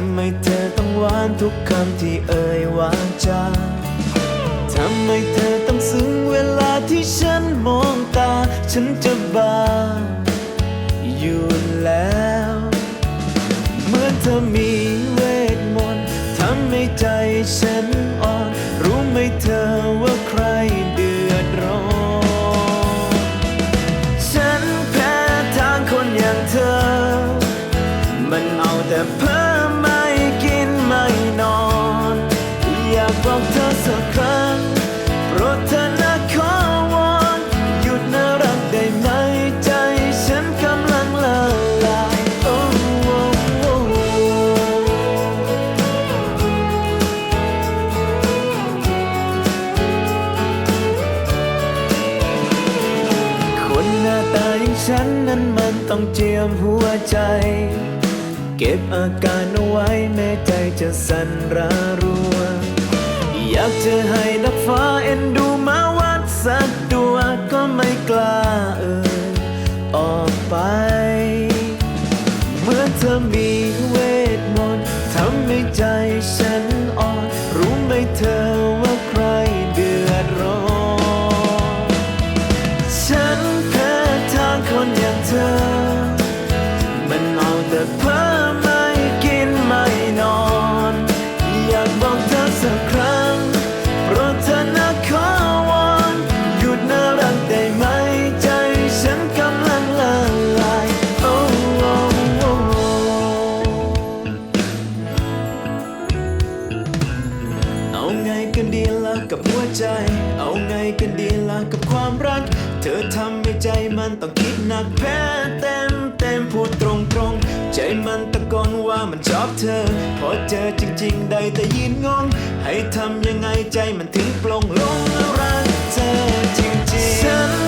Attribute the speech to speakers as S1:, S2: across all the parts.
S1: ำไมเธอต้องหวานทุกคำที่เอ่ยวาจาทำไมเธอต้องซึ้งเวลาที่ฉันมองตา ฉันจะบ้าอยู่แล้ว เมื่อเธอมีเวทมนต์ทำให้ใจฉันอ่อน รู้ไหมเธอว่าใครเดือดร้อน ฉันแพ้ทางคนอย่างเธอ มันเอาแต่เพ้อ ฉันนั้นมันต้องเจียมหัวใจ เก็บอาการเอาไว้แม้ใจจะสั่นระรัว อยากจะให้นักฟ้าเอ็นดูมาวัดสักตัวก็ไม่กล้าเอ่ยออกไป เมื่อเธอมีเวทมนต์ทำให้ใจฉันอ่อน กับหัวใจ เอาไงกันดีล่ะกับความรัก เธอทำให้ใจมันต้องคิดหนักแพ้เต็มเต็มพูดตรงตรงใจมันตะโกนว่ามันชอบเธอ พอเจอจริง ๆ ได้แต่ยืนงง ให้ทำยังไงใจมันถึงปลงลงรักเธอจริงๆ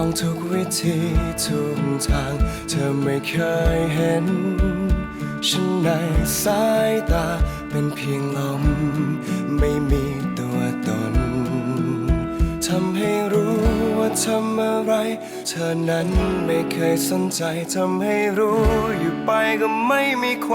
S2: องทุกวิธีทุกทาง เธอไม่เคยเห็น ฉันในสายตาเป็นเพียงลม ไม่มีตัวตนทำให้รู้ว่าทำอะไร เธอนั้นไม่เคยสนใจทำให้รู้อยู่ไปก็ไม่มีความ